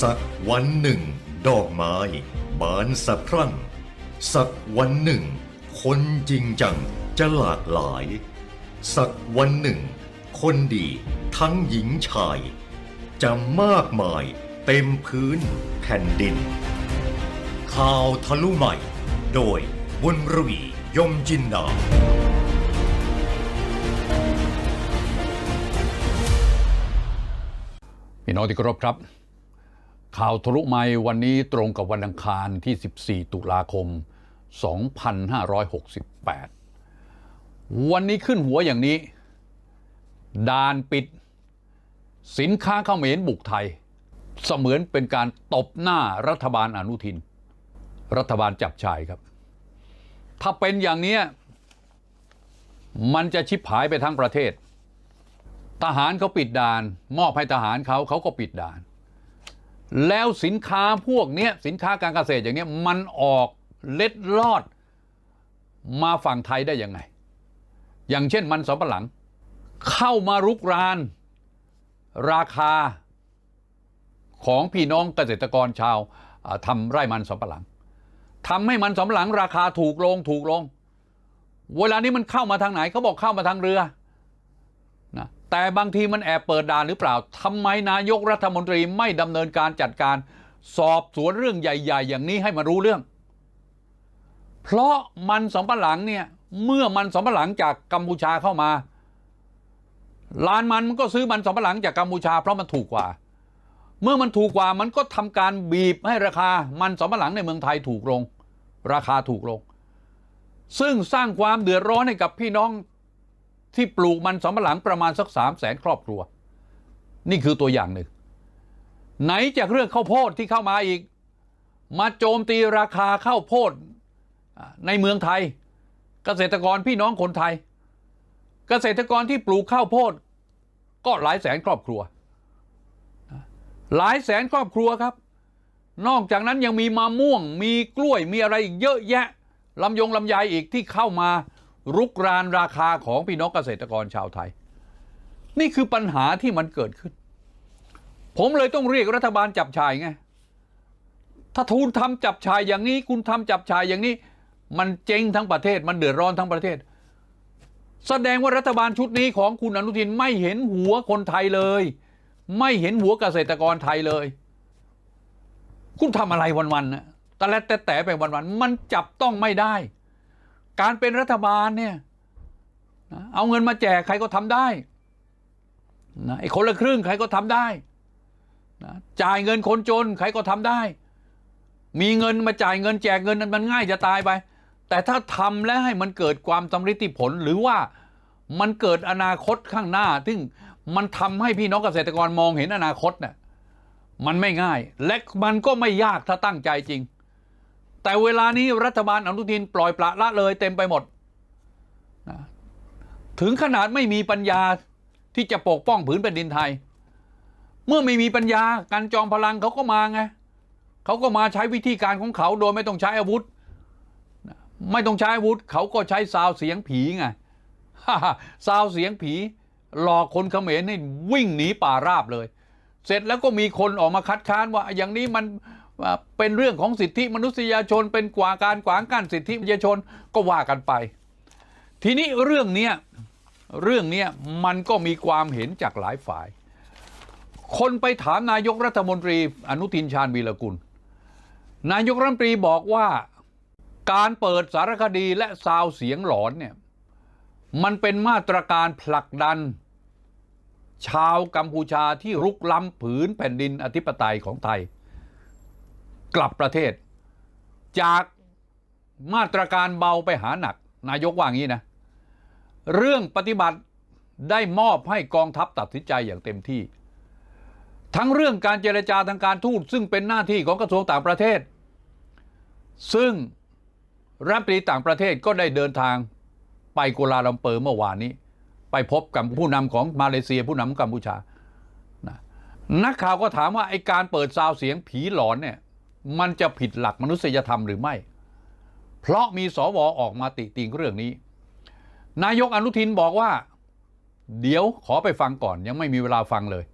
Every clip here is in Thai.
สักวันหนึ่ง ดอกไม้ บานสะพรั่ง สักวันหนึ่ง คนจริงจังจะหลากหลาย สักวันหนึ่ง คนดีทั้งหญิงชาย จะมากมายเต็มพื้นแผ่นดิน ข่าวทะลุใหม่ โดยบุญรวียมจินดาพี่น้องที่เคารพครับ ข่าวทะลุไมค์วันนี้ตรงกับวันอังคารที่ 14 ตุลาคม 2568 วันนี้ขึ้นหัวอย่างนี้ ด่านปิด สินค้าเขมรบุกไทย เสมือนเป็นการตบหน้ารัฐบาลอนุทิน รัฐบาลจับชายครับ ถ้าเป็นอย่างนี้มันจะชิบหายไปทั้งประเทศ ทหารเขาปิดด่าน มอบให้ทหารเขาเขาก็ปิดด่าน แล้วสินค้าพวกนี้สินค้าการเกษตรอย่างนี้มันออกเล็ดลอด มาฝั่งไทยได้ยังไง อย่างเช่นมันสำปะหลัง เข้ามารุกราน ราคาของพี่น้องเกษตรกรชาวทำไร่มันสำปะหลังทำให้มันสำปะหลังราคาถูกลงถูกลง เวลานี้มันเข้ามาทางไหนเขาบอกเข้ามาทางเรือ แต่บางทีมันแอบเปิดด่านหรือเปล่าทำไมนายกรัฐมนตรีไม่ดำเนินการจัดการ สอบสวนเรื่องใหญ่ ๆ อย่างนี้ให้มารู้เรื่อง เพราะมันสำปะหลังเนี่ยเมื่อมันสำปะหลังจากกัมพูชาเข้ามาร้านมันมันก็ซื้อมันสำปะหลังจากกัมพูชาเพราะมันถูกกว่า เมื่อมันถูกกว่ามันก็ทำการบีบให้ราคามันสำปะหลังในเมืองไทยถูกลง ราคาถูกลง ซึ่งสร้างความเดือดร้อนให้กับพี่น้อง ที่ปลูกมันสำปะหลังประมาณสักสามแสนครอบครัว นี่คือตัวอย่างหนึ่ง ไหนจากเรื่องข้าวโพดที่เข้ามาอีก มาโจมตีราคาข้าวโพดในเมืองไทย เกษตรกรพี่น้องคนไทย เกษตรกรที่ปลูกข้าวโพด ก็หลายแสนครอบครัว หลายแสนครอบครัวครับ นอกจากนั้นยังมีมะม่วง มีกล้วยมีอะไรอีกเยอะแยะลำยงลำไยอีกที่เข้ามา รุกรานราคาของพี่น้องเกษตรกรชาวไทย นี่คือปัญหาที่มันเกิดขึ้น ผมเลยต้องเรียกรัฐบาลจับชายไง ถ้าทุนทำจับชายอย่างนี้ คุณทำจับชายอย่างนี้ มันเจ๊งทั้งประเทศ มันเดือดร้อนทั้งประเทศ แสดงว่ารัฐบาลชุดนี้ของคุณอนุทินไม่เห็นหัวคนไทยเลย ไม่เห็นหัวเกษตรกรไทยเลย คุณทำอะไรวันๆนะแต่ละแต่แต่ไปวันๆมันจับต้องไม่ได้ การเป็นรัฐบาลเนี่ยเอาเงินมาแจกใครก็ทำได้นะไอ้คนละครึ่งใครก็ทำได้นะจ่ายเงินคนจนใครก็ทำได้ มีเงินมาจ่ายเงินแจกเงินนั้นมันง่ายจะตายไป แต่ถ้าทำแล้วให้มันเกิดความสำเร็จผลหรือว่ามันเกิดอนาคตข้างหน้า ซึ่งมันทำให้พี่น้องเกษตรกรมองเห็นอนาคตเนี่ยมันไม่ง่าย และมันก็ไม่ยากถ้าตั้งใจจริง แต่เวลานี้รัฐบาลอนุทินปล่อยปละละเลยเต็มไปหมดนะถึงขนาดไม่มีปัญญาที่จะปกป้องผืนแผ่นดินไทย เมื่อไม่มีปัญญาการจอมพลังเขาก็มาไงเขาก็มาใช้วิธีการของเขาโดยไม่ต้องใช้อาวุธ ไม่ต้องใช้อาวุธ เขาก็ใช้ซาวเสียงผีไงซาวเสียงผี หลอกคนเขมรให้วิ่งหนีป่าราบเลย เสร็จแล้วก็มีคนออกมาคัดค้านว่าอย่างนี้มัน ว่าเป็นเรื่องของสิทธิมนุษยชน เป็นกว่าการขวางกั้นสิทธิมนุษยชนก็ว่ากันไป ทีนี้เรื่องเนี้ยเรื่องเนี้ยมันก็มีความเห็นจากหลายฝ่าย คนไปถามนายกรัฐมนตรี อนุทินชาญวีรกุล นายกรัฐมนตรีบอกว่าการเปิดสารคดีและซาวเสียงหลอนเนี่ยมันเป็นมาตรการผลักดัน ชาวกัมพูชาที่รุกล้ำผืนแผ่นดินอธิปไตยของไทย กลับประเทศ จากมาตรการเบาไปหาหนัก นายกว่างี้นะ เรื่องปฏิบัติได้มอบให้กองทัพตัดสินใจอย่างเต็มที่ ทั้งเรื่องการเจรจาทางการทูตซึ่งเป็นหน้าที่ของกระทรวงต่างประเทศ ซึ่งรัฐมนตรีต่างประเทศก็ได้เดินทางไปกัวลาลัมเปอร์เมื่อวานนี้ ไปพบกับผู้นำของมาเลเซียผู้นำของกัมพูชานักข่าวก็ถามว่าไอการเปิดซาวเสียงผีหลอนเนี่ย มันจะผิดหลักมนุษยธรรมหรือไม่ เพราะมีสวออกมาติติงเรื่องนี้ นายกอนุทินบอกว่า เดี๋ยวขอไปฟังก่อนยังไม่มีเวลาฟังเลย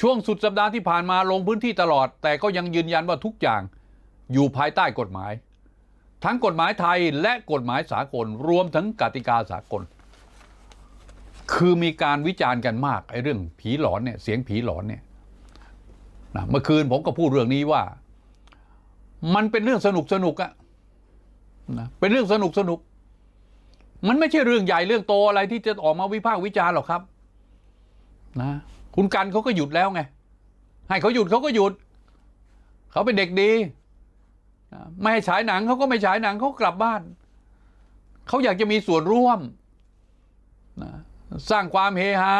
ช่วงสุดสัปดาห์ที่ผ่านมาลงพื้นที่ตลอด แต่ก็ยังยืนยันว่าทุกอย่างอยู่ภายใต้กฎหมาย ทั้งกฎหมายไทยและกฎหมายสากล รวมทั้งกติกาสากล คือมีการวิจารณ์กันมากไอ้เรื่องผีหลอนเนี่ยเสียงผีหลอนเนี่ยนะเมื่อคืนผมก็พูดเรื่องนี้ว่า มันเป็นเรื่องสนุกสนุกอะนะเป็นเรื่องสนุกสนุก มันไม่ใช่เรื่องใหญ่เรื่องโตอะไรที่จะออกมาวิพากษ์วิจารณ์หรอกครับ นะ คุณกันเขาก็หยุดแล้วไง ให้เขาหยุดเขาก็หยุด เขาเป็นเด็กดีไม่ให้ฉายหนังเขาก็ไม่ฉายหนังเขากลับบ้าน เขาอยากจะมีส่วนร่วมนะสร้างความเฮฮา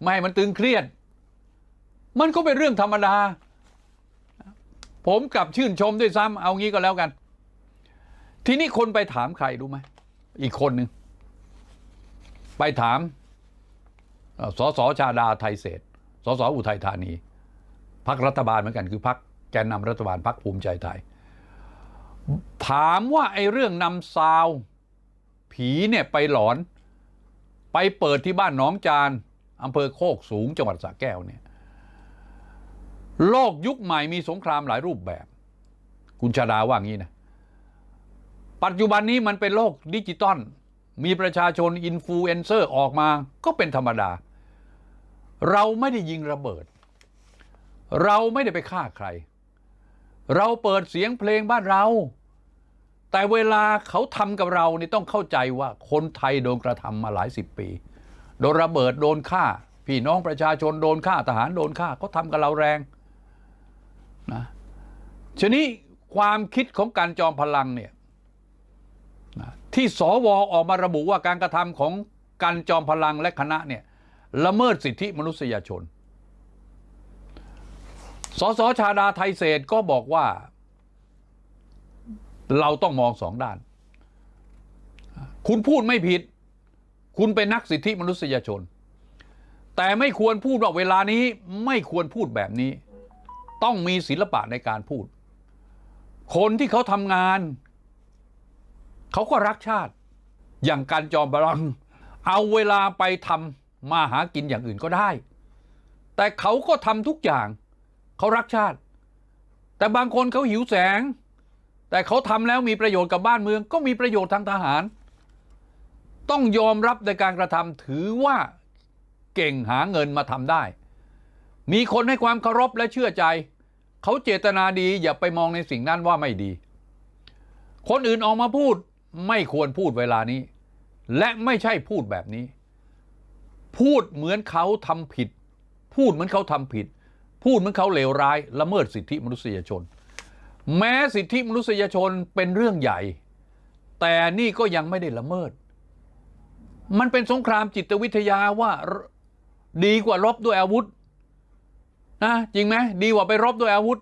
ไม่ให้มันตึงเครียด มันก็เป็นเรื่องธรรมดา ผมกลับชื่นชมด้วยซ้ำเอางี้ก็แล้วกัน ทีนี้คนไปถามใครรู้ไหมอีกคนหนึ่งไปถามสสชาดาไทยเศษสสอุทัยธานีพักรัฐบาลเหมือนกันคือพักแกนนำรัฐบาลพักภูมิใจไทย ถามว่าไอ้เรื่องนำซาวผีเนี่ยไปหลอน ไปเปิดที่บ้านหนองจานอำเภอโคกสูงจังหวัดสระแก้วเนี่ย โลกยุคใหม่มีสงครามหลายรูปแบบ คุณชาดาว่างี้นะ ปัจจุบันนี้มันเป็นโลกดิจิตอลมีประชาชนอินฟลูเอนเซอร์ออกมาก็เป็นธรรมดา เราไม่ได้ยิงระเบิด เราไม่ได้ไปฆ่าใคร เราเปิดเสียงเพลงบ้านเรา แต่เวลาเขาทำกับเรานี่ต้องเข้าใจว่าคนไทยโดนกระทำมาหลายสิบปี โดนระเบิดโดนฆ่า พี่น้องประชาชนโดนฆ่าทหารโดนฆ่าเขาทำกับเราแรง นะชนี้ความคิดของการจอมพลังเนี่ยที่สวออกมาระบุว่าการกระทำของการจอมพลังและคณะเนี่ยละเมิดสิทธิมนุษยชน สสชาดาไทยเศษก็บอกว่า เราต้องมองสองด้าน คุณพูดไม่ผิด คุณเป็นนักสิทธิมนุษยชน แต่ไม่ควรพูดว่าเวลานี้ไม่ควรพูดแบบนี้ ต้องมีศิลปะในการพูด คนที่เขาทำงาน เขาก็รักชาติ อย่างการจอมพลัง เอาเวลาไปทำมาหากินอย่างอื่นก็ได้ แต่เขาก็ทำทุกอย่าง เขารักชาติ แต่บางคนเขาหิวแสง แต่เขาทำแล้วมีประโยชน์กับบ้านเมือง ก็มีประโยชน์ทางทหาร ต้องยอมรับในการกระทำถือว่าเก่งหาเงินมาทำได้มีคนให้ความเคารพและเชื่อใจ เขาเจตนาดีอย่าไปมองในสิ่งนั้นว่าไม่ดี คนอื่นออกมาพูดไม่ควรพูดเวลานี้ และไม่ใช่พูดแบบนี้ พูดเหมือนเขาทำผิด พูดเหมือนเขาทำผิด พูดเหมือนเขาเลวร้ายละเมิดสิทธิมนุษยชน แม้สิทธิมนุษยชนเป็นเรื่องใหญ่ แต่นี่ก็ยังไม่ได้ละเมิด มันเป็นสงครามจิตวิทยาว่าดีกว่ารบด้วยอาวุธ นะจริงไหมดีกว่าไปรบด้วยอาวุธ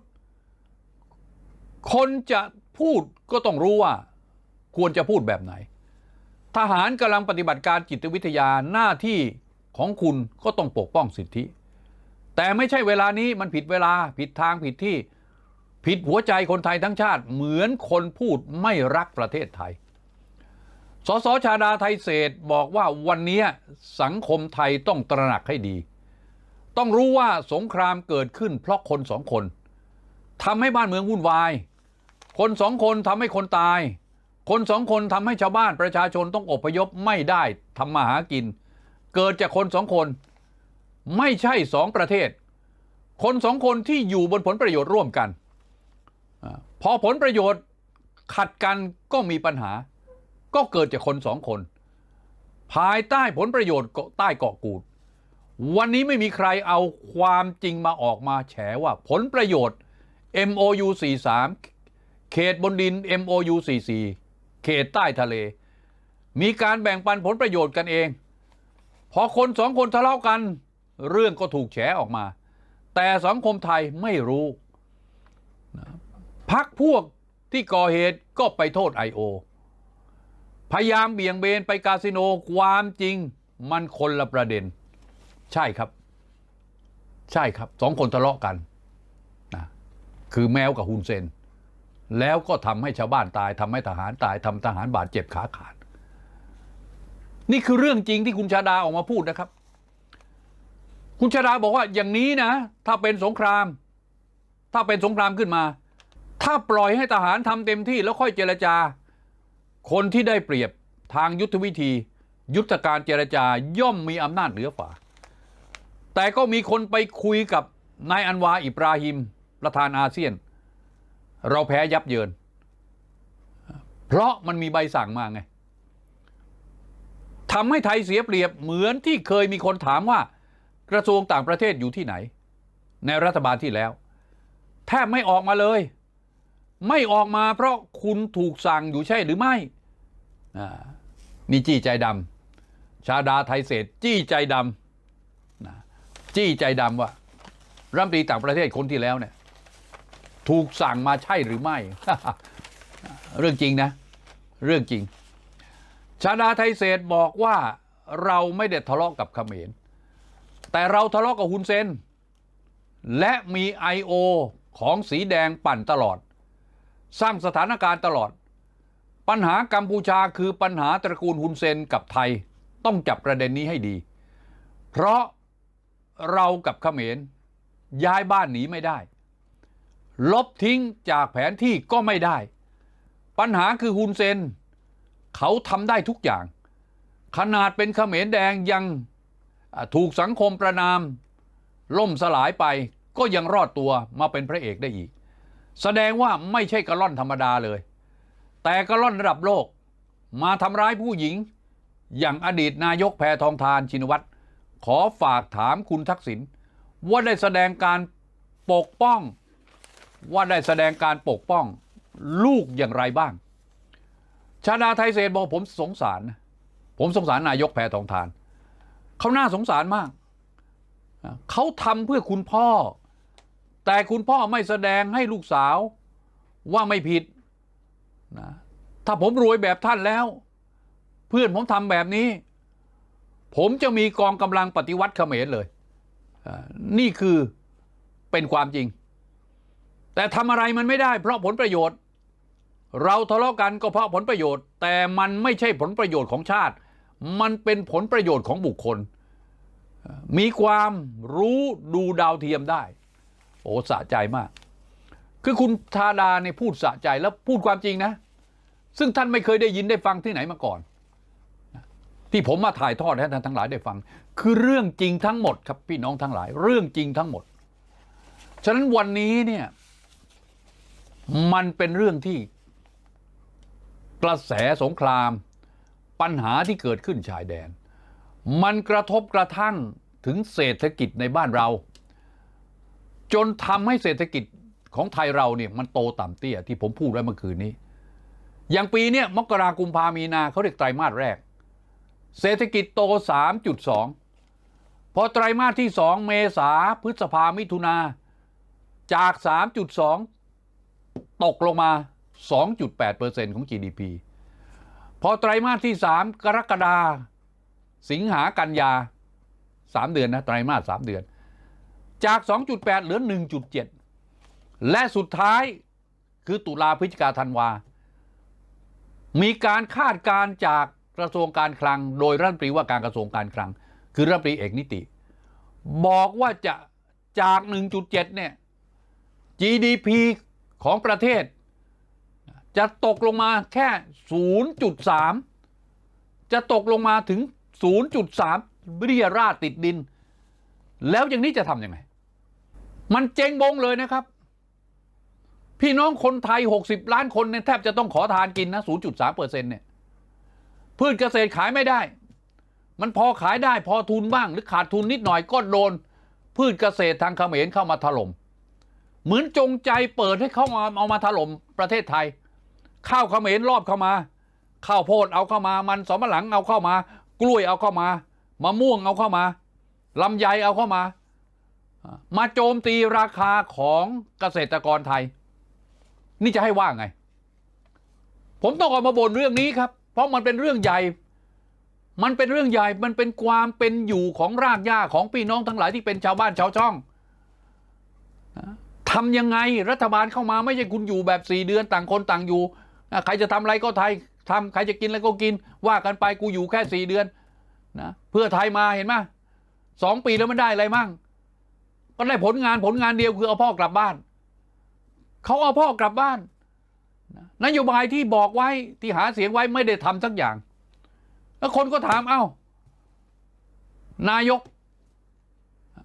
คนจะพูดก็ต้องรู้ว่า ควรจะพูดแบบไหน ทหารกำลังปฏิบัติการจิตวิทยาหน้าที่ของคุณก็ต้องปกป้องสิทธิ แต่ไม่ใช่เวลานี้มันผิดเวลาผิดทางผิดที่ผิดหัวใจคนไทยทั้งชาติเหมือนคนพูดไม่รักประเทศไทย สสชาดาไทยเศษบอกว่าวันนี้สังคมไทยต้องตระหนักให้ดี ต้องรู้ว่าสงครามเกิดขึ้นเพราะคนสองคนทำให้บ้านเมืองวุ่นวาย คนสองคนทำให้คนตาย คนสองคนทำให้ชาวบ้านประชาชนต้องอพยพไม่ได้ทำมาหากิน เกิดจากคนสองคน ไม่ใช่สองประเทศ คนสองคนที่อยู่บนผลประโยชน์ร่วมกัน พอผลประโยชน์ขัดกันก็มีปัญหา ก็เกิดจากคนสองคน ภายใต้ผลประโยชน์ใต้เกาะกูด วันนี้ไม่มีใครเอาความจริงมาออกมาแฉว่าผลประโยชน์ MOU 43 เขตบนดิน MOU 44 เขตใต้ทะเล มีการแบ่งปันผลประโยชน์กันเอง พอคนสองคนทะเลาะกัน เรื่องก็ถูกแฉออกมา แต่สังคมไทยไม่รู้ พักพวกที่ก่อเหตุก็ไปโทษ I.O. พยายามเบี่ยงเบนไปคาสิโนความจริงมันคนละประเด็น ใช่ครับ ใช่ครับสองคนทะเลาะกันนะคือแมวกับฮุนเซน แล้วก็ทำให้ชาวบ้านตายทำให้ทหารตายทำทหารบาดเจ็บขาขาด นี่คือเรื่องจริงที่คุณชาดาออกมาพูดนะครับ คุณชาดาบอกว่าอย่างนี้นะ ถ้าเป็นสงคราม ถ้าเป็นสงครามขึ้นมา ถ้าปล่อยให้ทหารทำเต็มที่แล้วค่อยเจรจา คนที่ได้เปรียบทางยุทธวิธี ยุทธการเจรจาย่อมมีอำนาจเหนือฝ่า แต่ก็มีคนไปคุยกับนายอันวาอิบราฮิมประธานอาเซียน เราแพ้ยับเยิน เพราะมันมีใบสั่งมาไงทำให้ไทยเสียเปรียบเหมือนที่เคยมีคนถามว่ากระทรวงต่างประเทศอยู่ที่ไหน ในรัฐบาลที่แล้ว แทบไม่ออกมาเลย ไม่ออกมาเพราะคุณถูกสั่งอยู่ใช่หรือไม่นี่จี้ใจดำชาดาไทยเศษจี้ใจดำ จี้ใจดำว่ารัฐมนตรีต่างประเทศคนที่แล้วเนี่ย ถูกสั่งมาใช่หรือไม่ เรื่องจริงนะ เรื่องจริง ชาดาไทยเศษบอกว่าเราไม่ได้ทะเลาะกับเขมร แต่เราทะเลาะกับฮุนเซน และมี I.O. ของสีแดงปั่นตลอด สร้างสถานการณ์ตลอด ปัญหากัมพูชาคือปัญหาตระกูลฮุนเซนกับไทย ต้องจับประเด็นนี้ให้ดี เพราะ เรากับเขมรย้ายบ้านหนีไม่ได้ ลบทิ้งจากแผนที่ก็ไม่ได้ ปัญหาคือฮุนเซน เขาทำได้ทุกอย่าง ขนาดเป็นเขมรแดงยังถูกสังคมประนาม ล่มสลายไปก็ยังรอดตัวมาเป็นพระเอกได้อีก แสดงว่าไม่ใช่กระล่อนธรรมดาเลย แต่กระล่อนระดับโลก มาทำร้ายผู้หญิง อย่างอดีตนายกแพทองทานชินวัตร ขอฝากถามคุณทักษิณว่าได้แสดงการปกป้อง ว่าได้แสดงการปกป้อง ลูกอย่างไรบ้าง ชาดาไทยเศษบอกผมสงสารนะผมสงสารนายกแพทองทาน เขาน่าสงสารมาก เขาทำเพื่อคุณพ่อ แต่คุณพ่อไม่แสดงให้ลูกสาวว่าไม่ผิดนะถ้าผมรวยแบบท่านแล้ว เพื่อนผมทำแบบนี้ ผมจะมีกองกำลังปฏิวัติเขมรเลย นี่คือเป็นความจริง แต่ทำอะไรมันไม่ได้เพราะผลประโยชน์ เราทะเลาะกันก็เพราะผลประโยชน์ แต่มันไม่ใช่ผลประโยชน์ของชาติ มันเป็นผลประโยชน์ของบุคคล มีความรู้ดูดาวเทียมได้ โอ้สะใจมาก คือคุณธาดาเนี่ยพูดสะใจแล้วพูดความจริงนะ ซึ่งท่านไม่เคยได้ยินได้ฟังที่ไหนมาก่อน ที่ผมมาถ่ายทอดให้ท่านทั้งหลายได้ฟัง คือเรื่องจริงทั้งหมดครับพี่น้องทั้งหลาย เรื่องจริงทั้งหมด ฉะนั้นวันนี้เนี่ยมันเป็นเรื่องที่กระแสสงครามปัญหาที่เกิดขึ้นชายแดน มันกระทบกระทั่งถึงเศรษฐกิจในบ้านเรา จนทำให้เศรษฐกิจของไทยเราเนี่ยมันโตต่ำเตี้ยที่ผมพูดไว้เมื่อคืนนี้ อย่างปีเนี้ยมกรากุมภามีนาเขาเรียกไตรมาสแรก เศรษฐกิจโต 3.2 พอไตรมาสที่ 2 เมษาพฤษภามิถุนาจาก 3.2 ตกลงมา 2.8%ของ GDP พอไตรมาสที่ 3 กรกฎาสิงหากันยา 3 เดือนนะไตรมาส 3 เดือน จาก 2.8 เหลือ 1.7 และสุดท้ายคือตุลาพฤศจิกาธันวา มีการคาดการณ์จาก กระทรวงการคลัง โดยรัฐมนตรีว่าการกระทรวงการคลัง คือรัฐมนตรีเอกนิติ บอกว่าจะจาก 1.7 เนี่ย GDP ของประเทศ จะตกลงมาแค่ 0.3 จะตกลงมาถึง 0.3เรียราติดดิน แล้วอย่างนี้จะทำยังไง มันเจงบงเลยนะครับ พี่น้องคนไทย 60 ล้านคนเนี่ยแทบจะต้องขอทานกินนะ 0.3เปอร์เซ็นต์เนี่ย พืชเกษตรขายไม่ได้ มันพอขายได้พอทุนบ้าง หรือขาดทุนนิดหน่อยก็โดน พืชเกษตรทางเขมรเข้ามาถล่มเหมือนจงใจเปิดให้เขามาเอามาถล่มประเทศไทย ข้าวเขมรรอบเข้ามา ข้าวโพดเอาเข้ามา มันสำปะหลังเอาเข้ามากล้วยเอาเข้ามามะม่วงเอาเข้ามาลำไยเอาเข้ามา มาโจมตีราคาของเกษตรกรไทย นี่จะให้ว่าไง ผมต้องออกมาบ่นเรื่องนี้ครับ ราะมันเป็นเรื่องใหญ่ มันเป็นเรื่องใหญ่ มันเป็นความเป็นอยู่ของรากหญ้าของพี่น้องทั้งหลายที่เป็นชาวบ้านชาวช่องทำยังไงรัฐบาลเข้ามาไม่ใช่คุณอยู่แบบสี่เดือนต่างคนต่างอยู่ใครจะทำอะไรก็ไทยทำใครจะกินอะไรก็กิน ว่ากันไปกูอยู่แค่สี่เดือนนะเพื่อไทยมาเห็นไหมสองปีแล้วมันได้อะไรมั่ง ก็ได้ผลงานผลงานเดียวคือเอาพ่อกลับบ้าน เขาเอาพ่อกลับบ้าน นโยบายที่บอกไว้ที่หาเสียงไว้ไม่ได้ทำสักอย่าง แล้วคนก็ถามเอ้านายก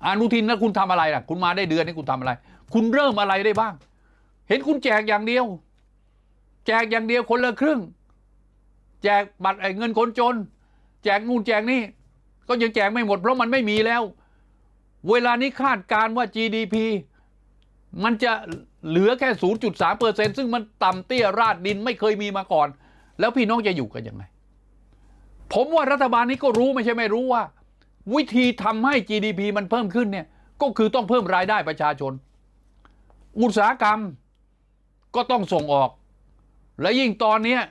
อนุทินแล้วคุณทำอะไรล่ะ คุณมาได้เดือนนี้คุณทำอะไร คุณเริ่มอะไรได้บ้าง เห็นคุณแจกอย่างเดียว แจกอย่างเดียวคนละครึ่ง แจกบัตรไอ้เงินคนจน แจกนู่นแจกนี่ก็ยังแจกไม่หมดเพราะมันไม่มีแล้ว เวลานี้คาดการณ์ว่า GDP มันจะ เหลือแค่ 0.3เปอร์เซ็นซึ่งมันต่ำเตี้ยราดดินไม่เคยมีมาก่อน แล้วพี่น้องจะอยู่กันยังไง ผมว่ารัฐบาลนี้ก็รู้ไม่ใช่ไม่รู้ว่า วิธีทำให้ GDP มันเพิ่มขึ้นเนี่ยก็คือต้องเพิ่มรายได้ประชาชน อุตสาหกรรมก็ต้องส่งออก และยิ่งตอนเนี้ย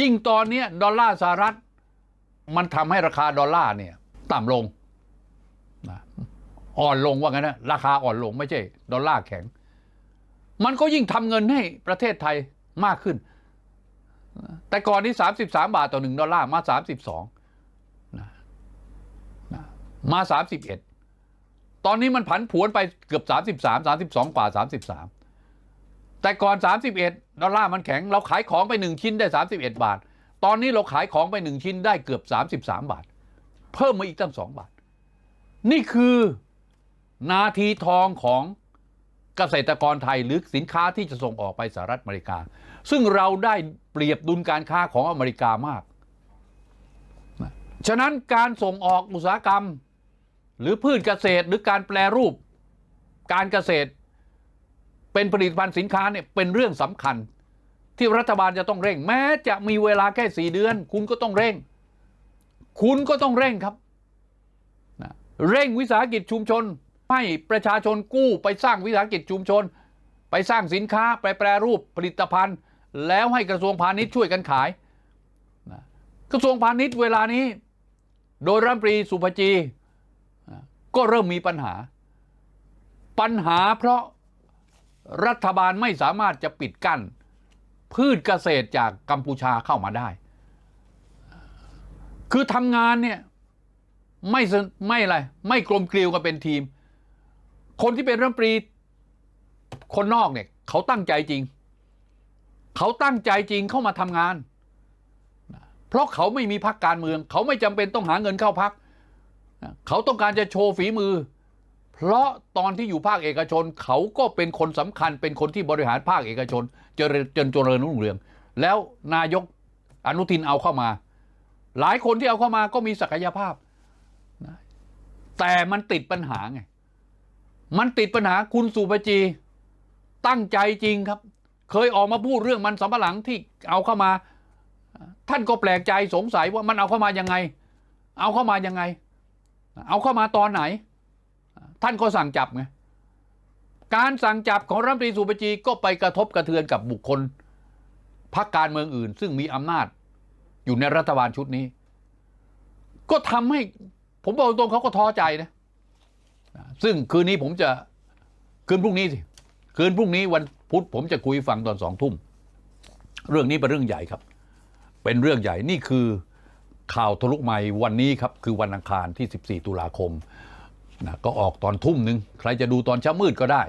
ยิ่งตอนเนี้ยดอลลาร์สหรัฐ มันทำให้ราคาดอลลาร์เนี่ยต่ำลงอ่อนลงว่างั้นนะราคาอ่อนลงไม่ใช่ ดอลลาร์แข็ง มันก็ยิ่งทำเงินให้ประเทศไทยมากขึ้น แต่ก่อนนี้ 33 บาทต่อหนึ่งดอลลาร์มา 32นะนะมา 31 ตอนนี้มันผันผวนไปเกือบ 33 32 กว่า 33 แต่ก่อน 31 ดอลลาร์มันแข็ง เราขายของไป 1 ชิ้นได้ 31 บาท ตอนนี้เราขายของไป 1 ชิ้นได้เกือบ 33 บาท เพิ่มมาอีกตั้ง 2 บาท นี่คือนาทีทองของ เกษตรกรไทยหรือสินค้าที่จะส่งออกไปสหรัฐอเมริกา ซึ่งเราได้เปรียบดุลการค้าของอเมริกามาก ฉะนั้นการส่งออกอุตสาหกรรม หรือพืชเกษตรหรือการแปลรูป การเกษตร เป็นผลิตภัณฑ์สินค้าเนี่ยเป็นเรื่องสำคัญ ที่รัฐบาลจะต้องเร่ง แม้จะมีเวลาแค่สี่เดือน คุณก็ต้องเร่ง คุณก็ต้องเร่งครับนะเร่งวิสาหกิจชุมชน ให้ประชาชนกู้ไปสร้างวิสาหกิจชุมชน ไปสร้างสินค้าไปแปรรูปผลิตภัณฑ์ แล้วให้กระทรวงพาณิชย์ช่วยกันขายนะกระทรวงพาณิชย์เวลานี้ โดยรัฐมนตรีสุภจีนะก็เริ่มมีปัญหา ปัญหาเพราะรัฐบาลไม่สามารถจะปิดกั้น พืชเกษตรจากกัมพูชาเข้ามาได้ คือทำงานเนี่ย ไม่ไม่อะไร ไม่กลมเกลียวกันเป็นทีม คนที่เป็นรัฐมนตรี คนนอกเนี่ย เขาตั้งใจจริง เขาตั้งใจจริงเข้ามาทำงาน เพราะเขาไม่มีพักการเมือง เขาไม่จำเป็นต้องหาเงินเข้าพัก เขาต้องการจะโชว์ฝีมือ เพราะตอนที่อยู่ภาคเอกชน เขาก็เป็นคนสำคัญ เป็นคนที่บริหารภาคเอกชนจริญจนเจริญรุ่งเรือง แล้วนายกอนุทินเอาเข้ามา หลายคนที่เอาเข้ามาก็มีศักยภาพ แต่มันติดปัญหาไง มันติดปัญหาคุณสุปจี ตั้งใจจริงครับ เคยออกมาพูดเรื่องมันสำปะหลังที่เอาเข้ามา ท่านก็แปลกใจสงสัยว่ามันเอาเข้ามายังไง เอาเข้ามายังไง เอาเข้ามาตอนไหน ท่านก็สั่งจับไงการสั่งจับของรัฐมนตรีสุปจีก็ไปกระทบกระเทือนกับบุคคลพรรคการเมืองอื่น ซึ่งมีอำนาจอยู่ในรัฐบาลชุดนี้ ก็ทำให้ผมบอกตรงเขาก็ท้อใจนะ ซึ่งคืนนี้ผมจะคืนพรุ่งนี้สิคืนพรุ่งนี้วันพุธผมจะคุยฟังตอนสองทุ่ม เรื่องนี้เป็นเรื่องใหญ่ครับ เป็นเรื่องใหญ่นี่คือข่าวทะลุใหม่วันนี้ครับ คือวันอังคารที่ 14 ตุลาคมนะก็ออกตอนทุ่มหนึ่งใครจะดูตอนเช้ามืดก็ได้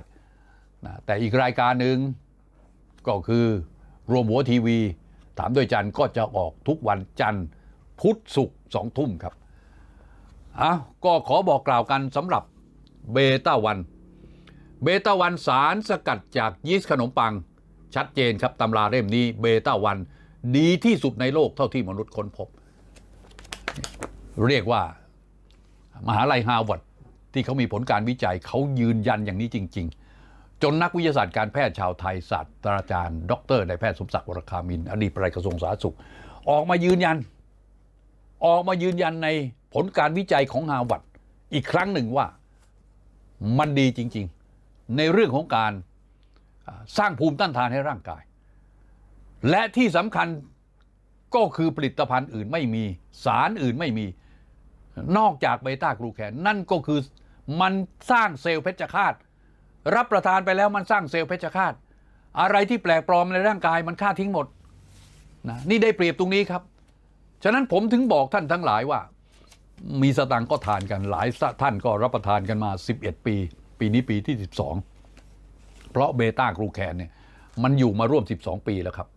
นะแต่อีกรายการหนึ่งก็คือรวมหัวทีวี ถามด้วยจันก็จะออกทุกวันจันทร์พุธศุกร์สองทุ่มครับอ้าวก็ขอบอกกล่าวกันสำหรับ เบต้าวัน เบต้าวันสารสกัดจากยีสต์ขนมปัง ชัดเจนครับตำราเล่มนี้เบต้าวันดีที่สุดในโลกเท่าที่มนุษย์ค้นพบ เรียกว่ามหาลัยฮาร์วาร์ดที่เขามีผลการวิจัยเขายืนยันอย่างนี้จริง ๆ จนนักวิทยาศาสตร์การแพทย์ชาวไทยศาสตราจารย์ ดรนายแพทย์สมศักดิ์วรคามิน อดีตปลัดกระทรวงสาธารณสุข ออกมายืนยัน ออกมายืนยันในผลการวิจัยของฮาร์วาร์ดอีกครั้งหนึ่งว่า มันดีจริง ๆ ในเรื่องของการสร้างภูมิต้านทานให้ร่างกาย และที่สำคัญก็คือผลิตภัณฑ์อื่นไม่มีสารอื่นไม่มี นอกจากเบต้ากลูแคนนั่นก็คือมันสร้างเซลล์เพชฌฆาต รับประทานไปแล้วมันสร้างเซลล์เพชฌฆาต อะไรที่แปลกปลอมในร่างกายมันฆ่าทิ้งหมดนะนี่ได้เปรียบตรงนี้ครับ ฉะนั้นผมถึงบอกท่านทั้งหลายว่า มีสตังค์ก็ทานกันหลายท่านก็รับประทานกันมา 11 ปี ปีนี้ปีที่ 12 เพราะเบต้ากรูแคนเนี่ยมันอยู่มาร่วม 12 ปีแล้วครับ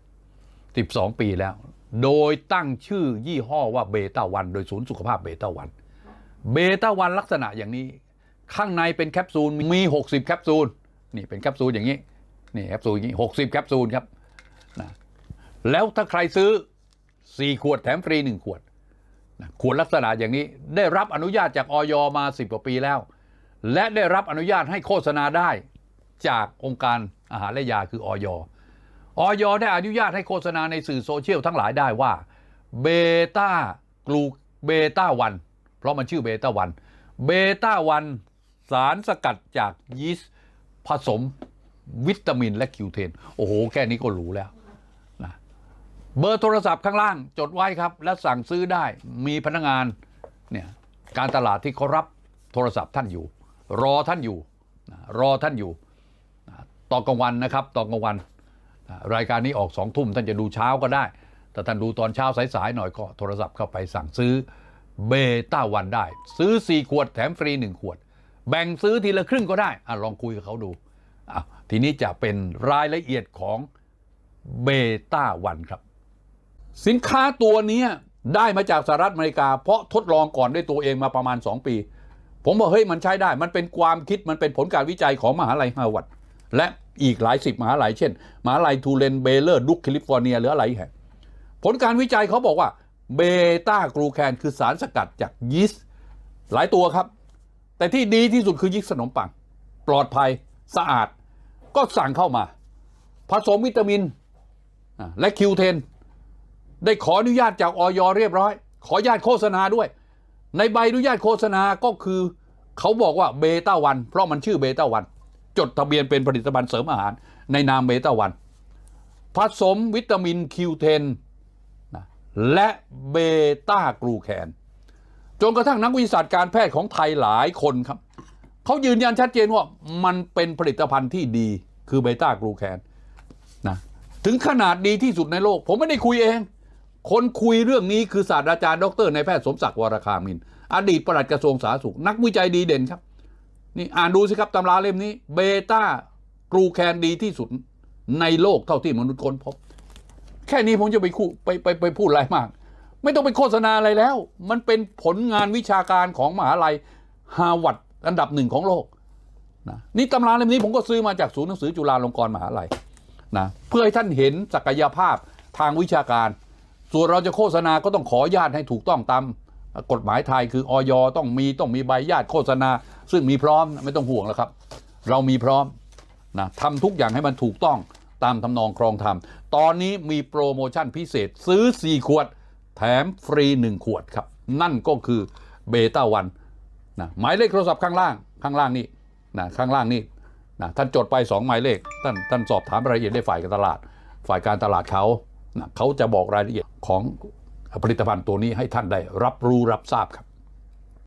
12 ปีแล้ว โดยตั้งชื่อยี่ห้อว่าเบต้าวันโดยศูนย์สุขภาพเบต้าวันเบต้าวันลักษณะอย่างนี้ ข้างในเป็นแคปซูลมี 60 แคปซูลนี่เป็นแคปซูลอย่างนี้นี่แคปซูลอย่างนี้ 60 แคปซูลครับนะแล้วถ้าใครซื้อ 4 ขวดแถมฟรี 1 ขวด นะขวดลักษณะอย่างนี้ได้รับอนุญาตจากออยมา10กว่าปีแล้ว และได้รับอนุญาตให้โฆษณาได้จากองค์การอาหารและยาคือออยออยได้อนุญาตให้โฆษณาในสื่อโซเชียลทั้งหลายได้ว่าเบต้ากลูเบต้าวันเพราะมันชื่อเบต้าวันเบต้าวันสารสกัดจากยีสต์ผสมวิตามินและคิวเทน โอ้โห แค่นี้ก็หรู้แล้ว เบอร์โทรศัพท์ข้างล่างจดไว้ครับ และสั่งซื้อได้มีพนักงานเนี่ยการตลาดที่เขารับโทรศัพท์ท่านอยู่ รอท่านอยู่ รอท่านอยู่ตอนกลางวันนะครับตอนกลางวัน รายการนี้ออกสองทุ่มท่านจะดูเช้าก็ได้ แต่ท่านดูตอนเช้าสายๆหน่อยก็โทรศัพท์เข้าไปสั่งซื้อเบต้าวันได้ ซื้อ 4 ขวดแถมฟรี 1 ขวด แบ่งซื้อทีละครึ่งก็ได้อลองคุยกับเขาดูทีนี้จะเป็นรายละเอียดของเบต้าวันครับ สินค้าตัวนี้ได้มาจากสหรัฐอเมริกา เพราะทดลองก่อนด้วยตัวเองมาประมาณ 2 ปี ผมบอกเฮ้ยมันใช้ได้ มันเป็นความคิดมันเป็นผลการวิจัยของมหาลัยฮาวาดและอีกหลายสิบมหาลัยเช่นมหาลัยทูเลนเบเลอร์ดุกแคลิฟอร์เนียหรืออะไรแห่งผลการวิจัยเขาบอกว่าเบต้ากลูแคนคือสารสกัดจากยีสต์หลายตัวครับ แต่ที่ดีที่สุดคือยีสต์ขนมปัง ปลอดภัยสะอาด ก็สั่งเข้ามา ผสมวิตามินและคิวเทน ได้ขออนุญาตจากออยเรียบร้อย ขออนุญาตโฆษณาด้วย ในใบอนุญาตโฆษณาก็คือเขาบอกว่าเบต้าวันเพราะมันชื่อเบต้าวันจดทะเบียนเป็นผลิตภัณฑ์เสริมอาหาร ในนามเบต้าวันผสมวิตามินคิวเทนและเบต้ากลูแคนจนกระทั่งนักวิทยาการแพทย์ของไทยหลายคนครับเขายืนยันชัดเจนว่ามันเป็นผลิตภัณฑ์ที่ดีคือเบต้ากลูแคนนะถึงขนาดดีที่สุดในโลก ผมไม่ได้คุยเอง คนคุยเรื่องนี้คือศาสตราจารย์ดรนายแพทย์สมศักดิ์วรคามิน อดีตปลัดกระทรวงสาธารณสุข นักวิจัยดีเด่นครับ นี่อ่านดูสิครับตำราเล่มนี้ เบต้ากลูแคนดีที่สุดในโลกเท่าที่มนุษย์ค้นพบ แค่นี้ผมจะไปคู่ไปไปไปพูดอะไรมาก ไม่ต้องไปโฆษณาอะไรแล้ว มันเป็นผลงานวิชาการของมหาลัยฮาร์วาร์ดอันดับหนึ่งของโลกนะนี่ตำราเล่มนี้ผมก็ซื้อมาจากศูนย์หนังสือจุฬาลงกรณ์มหาลัยนะเพื่อให้ท่านเห็นศักยภาพทางวิชาการ ส่วนเราจะโฆษณาก็ต้องขออนุญาตให้ถูกต้องตามกฎหมายไทยคือออยต้องมีต้องมีใบญาตโฆษณา ซึ่งมีพร้อมไม่ต้องห่วงแล้วครับ เรามีพร้อมนะทำทุกอย่างให้มันถูกต้องตามทำนองครองธรรม ตอนนี้มีโปรโมชั่นพิเศษซื้อ 4 ขวด แถมฟรี 1 ขวดครับ นั่นก็คือเบต้าวันนะหมายเลขโทรศัพท์ข้างล่าง ข้างล่างนี่นะข้างล่างนี่นะท่านจดไป 2 หมายเลข ท่านท่านสอบถามรายละเอียดได้ฝ่ายการตลาด ฝ่ายการตลาดเขา นะเขาจะบอกรายละเอียดของผลิตภัณฑ์ตัวนี้ให้ท่านได้รับรู้รับทราบครับ